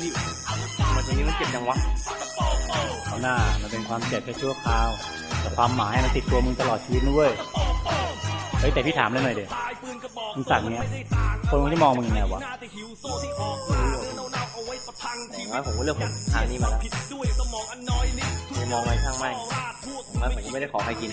พี่ทำไมตรงนี้มันเจ็บจังวะเอาหน้ามันเป็นความเจ็บแค่ชั่วคราว แต่ความหมายมันติดตัวมึงตลอดชีวิตนะเว้ยเฮ้ยแต่พี่ถามเลยหน่อยเดี๋ยวมึงสั่งเนี้ยคนมันจะมองมึงยังไงวะอย่างน้ผมก็เลือกผมทางนี้มาแล้วไม่มองไรช่างไม่อย่างน้อยผมก็ไม่ได้ขอใครกิน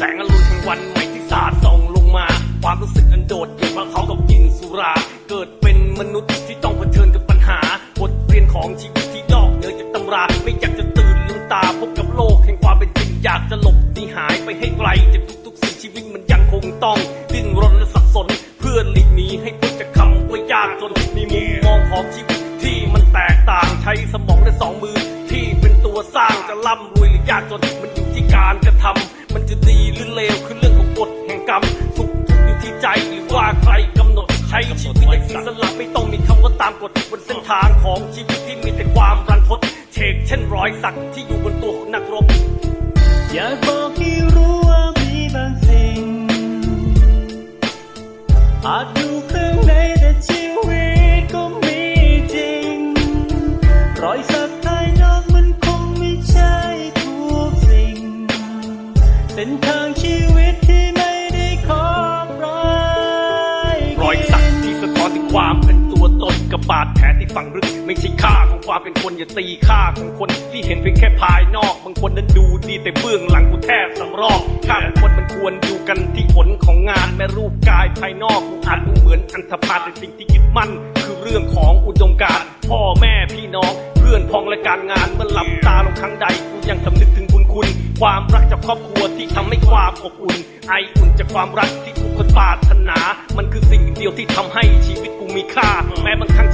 แสงอรุณแห่งวันใหม่ที่สาดส่องลงมา ความรู้สึกอันโดดเดี่ยวเพราะเขากับกินสุรา เกิดเป็นมนุษย์ที่ต้องเผชิญกับปัญหา บทเรียนของชีวิตที่นอกเหนือจากตำรา ไม่อยากจะตื่นลืมตาพบกับโลกแห่งความเป็นจริงอยากจะหลบหนีหายไปให้ไกลจากทุกๆสิ่งชีวิตมันยังคงต้องดิ้นรนและสับสน เพื่อหลีกหนีให้พ้นจากคำว่ายากจนมีมุมมองของชีวิตที่มันแตกต่างใช้สมองและสองมือ ที่เป็นตัวสร้างจะร่ำรวยหรือยากจนมันอยู่ที่การกระทำ เลวคือเรื่องของกฎแห่งกรรม สุขทุกข์อยู่ที่ใจหรือว่าใครกำหนด ใช้ชีวิตอย่างอิสระไม่ต้องมีคำว่าตามกฎบนเส้นทางของชีวิตที่มีแต่ความรันทดเชกเช่นรอยสักที่อยู่บนตัวของนักรบ อยากบอกให้รู้ว่ามีบางสิ่ง อาจอยู่ข้างในแต่ชีวิตก็มีจริง รอยสักภายนอกมันคงไม่ใช่ทุกสิ่ง เส้นทาง บาดแผลที่ฝังลึกไม่ใช่ค่าของความเป็นคนอย่าตีค่าของคนที่เห็นเพียงแค่ภายนอก บางคนนั้นดูดีแต่เบื้องหลังกูแทบสำรอกค่าของคนมันควรดูกันที่ผลของงานแม้รูปกายภายนอกกูอาจดูเหมือนอันธพาลแต่สิ่งที่ยึดมั่น คือเรื่องของอุดมการณ์พ่อแม่พี่น้องเพื่อนพ้องและการงานเมื่อหลับตาลงครั้งใดกูยังสำนึกถึงบุญคุณ ความรักจากครอบครัวที่ทำให้ความอบอุ่น ไออุ่นจากความรักที่ทุกคนปรารถนา มันคือสิ่งเดียวที่ทำให้ชีวิตกูมีค่า แม้บางครั้ง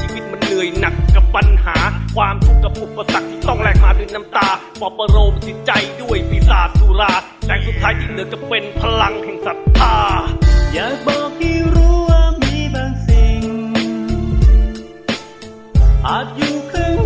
ปัญหา ความทุกข์กับอุปสรรคที่ต้องแลกมาด้วยน้ำตาปอบประโลมจิตใจด้วยปีศาจสุราแต่สุดท้ายที่เหลือก็เป็นพลังแห่งศรัทธาอยากบอกให้รู้ว่ามีบางสิ่งอาจอยู่ข้าง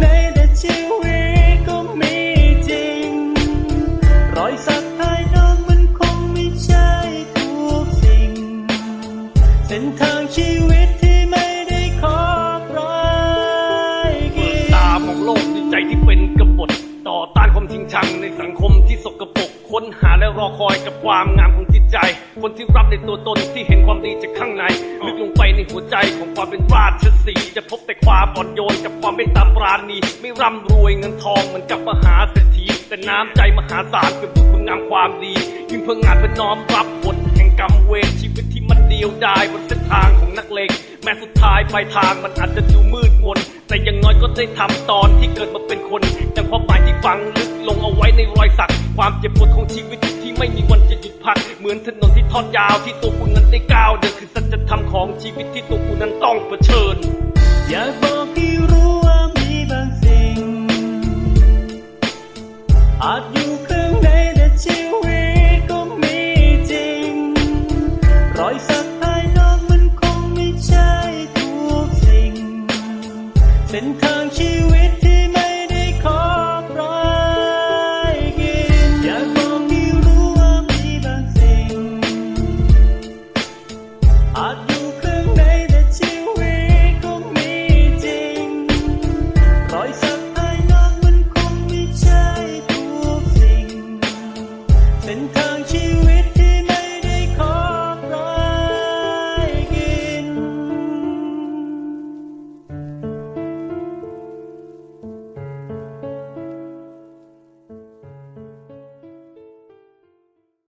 ใจที่เป็นกบฏต่อต้านความจริงชังในสังคมที่สกปรกค้นหาและรอคอยกับความงามของจิตใจ คนที่รับในตัวตนที่เห็นความดีจากข้างในลึกลงไปในหัวใจของความเป็นราชสีจะพบแต่ความอ่อนโยนกับความเมตตาปราณีไม่ร่ำรวยเงินทองเหมือนกับมหาเศรษฐีแต่น้ำใจมหาศาลเป็นผู้คุณงามความดียิ่งเพื่องานเพื่อน้อมรับผลแห่งกรรมเวรชีวิตที่มันเดียวดายบนเส้นทางของนักเลง ม้สุดท้ายปลายทางมันอาจจะดูมืดมน แต่อยังน้อยก็ได้ทำตอนที่เกิดมาเป็นคนอย่างความหมายที่ฝังลึกลงเอาไว้ในรอยสัก ความเจ็บปวดของชีวิตที่ไม่มีวันจะหยุดพัก เหมือนถนนที่ทอดยาวที่ตัวคุณนั้นได้ก้าวเดินคือสัจธรรมของชีวิตที่ตัวคุณนั้นต้องเผชิญ อยากบอกให้รู้ว่ามีบางสิ่งอาจอยู่ข้างในแต่ชีวิต เส้นทางชีวิตที่ไม่ได้ขอบร้อยกินอยากบอกให้รู้ว่ามีบางสิ่ง อาจอยู่ข้างในแต่ชีวิตก็มีจริง รอยสักภายนอกมันคงไม่ใช่ทุกสิ่ง เส้นทางชีวิต